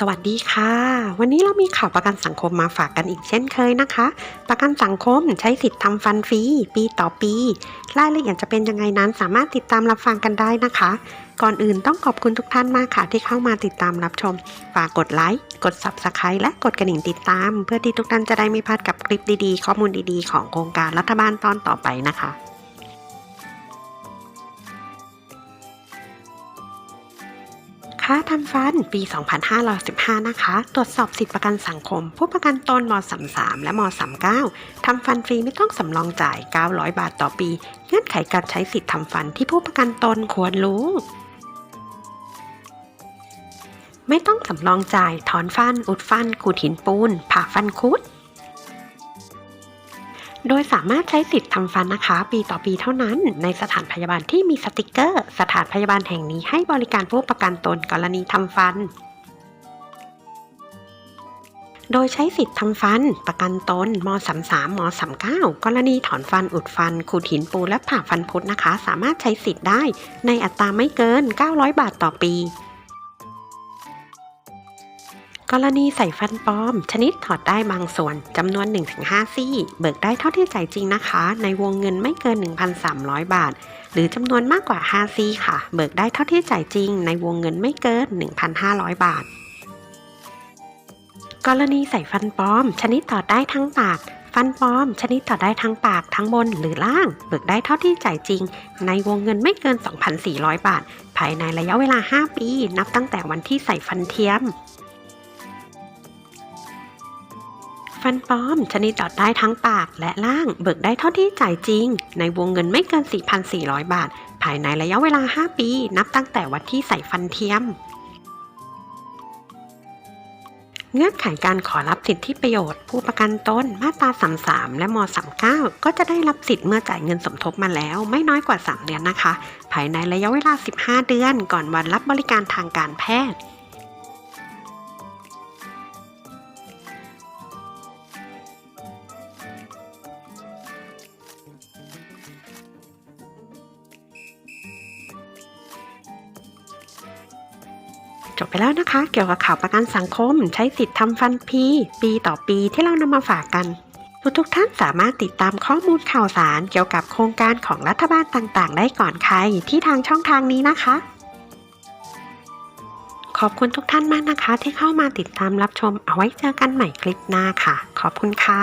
สวัสดีค่ะ วันนี้เรามีข่าวประกันสังคมมาฝากกันอีกเช่นเคยนะคะ ประกันสังคมใช้สิทธิ์ทำฟันฟรีปีต่อปี รายละเอียดจะเป็นยังไงนั้นสามารถติดตามรับฟังกันได้นะคะ ก่อนอื่นต้องขอบคุณทุกท่านมากค่ะ ที่เข้ามาติดตามรับชม ฝากกดไลค์กด Subscribe และกดกระดิ่งติดตาม เพื่อที่ทุกท่านจะได้ไม่พลาดกับคลิปดีๆ ข้อมูลดีๆ ของโครงการรัฐบาลตอนต่อไปนะคะ ค่าทำฟันปี 2515 นะคะ ตรวจสอบสิทธิประกันสังคม ผู้ประกันตนม 33 และม 39 ทำฟันฟรีไม่ต้องสำรองจ่าย 900 บาทต่อปี เงื่อนไขการใช้สิทธิทำฟันที่ผู้ประกันตนควรรู้ ไม่ต้องสำรองจ่าย ถอนฟัน อุดฟันขูดหินปูน ผ่าฟันคุด โดยสามารถใช้สิทธิ์ทำฟันนะคะ ปีต่อปีเท่านั้น ในสถานพยาบาลที่มีสติกเกอร์ สถานพยาบาลแห่งนี้ให้บริการผู้ประกันตนกรณีทำฟัน โดยใช้สิทธิ์ทำฟัน ประกันตนม 33 ม 39 กรณีถอนฟันอุดฟัน ขูดหินปูและผ่าฟันพุดนะคะ สามารถใช้สิทธิ์ได้ ในอัตราไม่เกิน 900 บาทต่อปี กรณีใส่ฟันปลอม ชนิดถอดได้บางส่วนจำนวน 1-5 ซี่ เบิกได้เท่าที่จ่ายจริงนะคะ ในวงเงินไม่เกิน 1,300 บาท หรือจำนวนมากกว่า 5 ซี่ค่ะ เบิกได้เท่าที่จ่ายจริง ในวงเงินไม่เกิน 1,500 บาท กรณีใส่ฟันปลอม ชนิดถอดได้ทั้งปาก ฟันปลอม ชนิดถอดได้ทั้งปากทั้งบนหรือล่าง เบิกได้เท่าที่จ่ายจริง ในวงเงินไม่เกิน 2,400 บาท ภายในระยะเวลา 5 ปี นับตั้งแต่วันที่ใส่ฟันเทียม ฟันปลอมชนิดจอดได้ทั้งปากและล่าง เบิกได้เท่าที่จ่ายจริง ในวงเงินไม่เกิน 4,400 บาท ภายในระยะเวลา 5 ปี นับตั้งแต่วันที่ใส่ฟันเทียม เงื่อนไขการขอรับสิทธิประโยชน์ ผู้ประกันตนมาตรา 33 และม 39 ก็จะได้รับสิทธิ์เมื่อจ่ายเงินสมทบมาแล้ว ไม่น้อยกว่า 3 เดือนนะคะ ภายในระยะเวลา 15 เดือน ก่อนวันรับบริการทางการแพทย์ จบไปแล้วนะคะ เกี่ยวกับข่าวประกันสังคม ใช้สิทธิ์ทำฟันพีปีต่อปีที่เรานำมาฝากกัน ทุกทุกท่านสามารถติดตามข้อมูลข่าวสารเกี่ยวกับโครงการของรัฐบาลต่างๆ ได้ก่อนใครที่ทางช่องทางนี้นะคะ ขอบคุณทุกท่านมากนะคะ ที่เข้ามาติดตามรับชมเอาไว้เจอกันใหม่คลิปหน้าค่ะ ขอบคุณค่ะ